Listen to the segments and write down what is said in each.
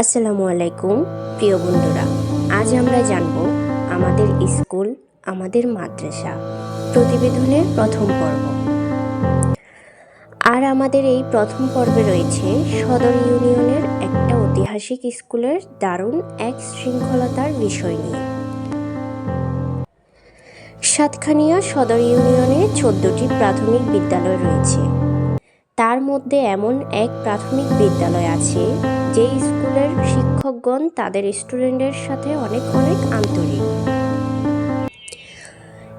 আসসালামু আলাইকুম, প্রিয় বন্ধুরা। আজ আমরা জানব আমাদের স্কুল, আমাদের মাদ্রাসা প্রতিবেদনের প্রথম পর্ব। আর আমাদের এই প্রথম পর্বে রয়েছে সদর ইউনিয়নের একটা ঐতিহাসিক স্কুলের দারুণ এক শৃঙ্খলতার বিষয় নিয়ে। সাতখানিয়া সদর ইউনিয়নে চোদ্দটি প্রাথমিক বিদ্যালয় রয়েছে। তার মধ্যে এমন এক প্রাথমিক বিদ্যালয় আছে যে স্কুলের শিক্ষকগণ তাদের স্টুডেন্টের সাথে অনেক অনেক আন্তরিক।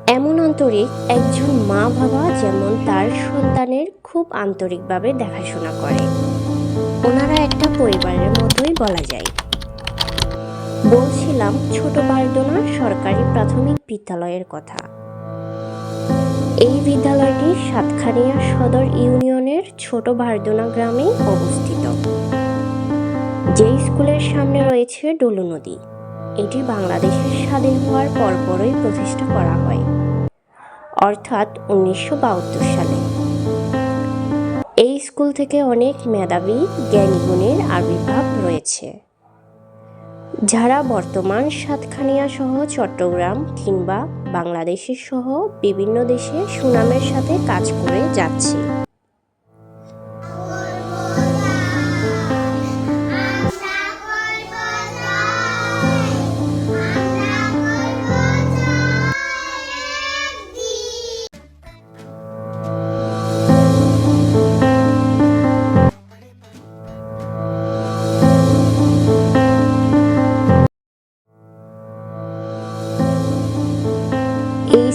এমন আন্তরিক একজন মা বাবা যেমন তার সন্তানের খুব আন্তরিকভাবে দেখাশোনা করে। ওনারা একটা পরিবারের মতোই বলা যায়। বলছিলাম, ছোট বারদোনা সরকারি প্রাথমিক বিদ্যালয়ের কথা। এই বিদ্যালয়টি সাতখানিয়া সদর ইউনিয়নের ছোট বারদোনা গ্রামে অবস্থিত। যে স্কুলের সামনে রয়েছে ডলু নদী, এটি বাংলাদেশের স্বাধীন হওয়ার পরপরই প্রতিষ্ঠা করা হয়, অর্থাৎ উনিশশো বাহাত্তর সালে। এই স্কুল থেকে অনেক মেধাবী জ্ঞানীগুণের আবির্ভাব রয়েছে। যারা বর্তমান সাতখানিয়া সহ চট্টগ্রাম কিংবা বাংলাদেশের সহ বিভিন্ন দেশে সুনামের সাথে কাজ করে যাচ্ছে।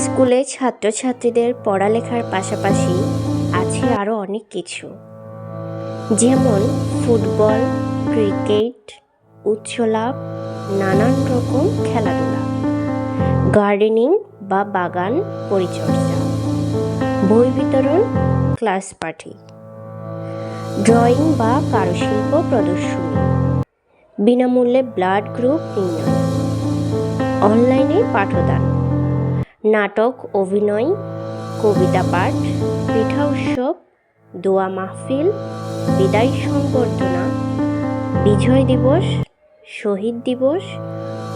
স্কুলে ছাত্রছাত্রীদের পড়ালেখার পাশাপাশি আছে আরও অনেক কিছু। যেমন ফুটবল, ক্রিকেট, উচ্চলাভ, নানান রকম খেলাধুলা, গার্ডেনিং বা বাগান পরিচর্যা, বই বিতরণ, ক্লাস পার্টি, ড্রয়িং বা কারুশিল্প প্রদর্শনী, বিনামূল্যে ব্লাড গ্রুপ নির্ণয়, অনলাইনে পাঠদান। নাটক, অভিনয়, কবিতা পাঠ পিঠা উৎসব দোয়া মাহফিল, বিদায় সংবর্ধনা, বিজয় দিবস, শহীদ দিবস,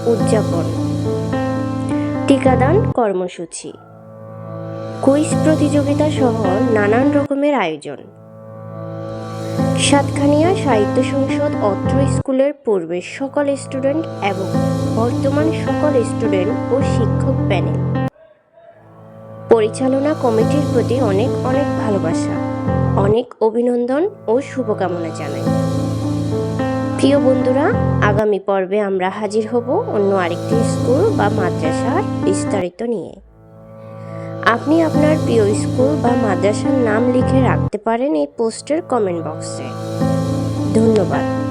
উদযাপন। টিকাদান কর্মসূচি। কুইজ প্রতিযোগিতা সহ নানান রকমের আয়োজন। সাতখানিয়া সাহিত্য সংসদ অত্র স্কুলের পূর্বের সকল স্টুডেন্ট এবং বর্তমান সকল স্টুডেন্ট ও শিক্ষক প্যানেল। পরিচালনা কমিটির প্রতি অনেক অনেক ভালোবাসা। অনেক অভিনন্দন ও শুভকামনা জানাই। প্রিয় বন্ধুরা, আগামী পর্বে আমরা হাজির হব অন্য আরেকটি স্কুল বা মাদ্রাসার বিস্তারিত নিয়ে। আপনি আপনার প্রিয় স্কুল বা মাদ্রাসার নাম লিখে রাখতে পারেন এই পোস্টের কমেন্ট বক্সে। ধন্যবাদ।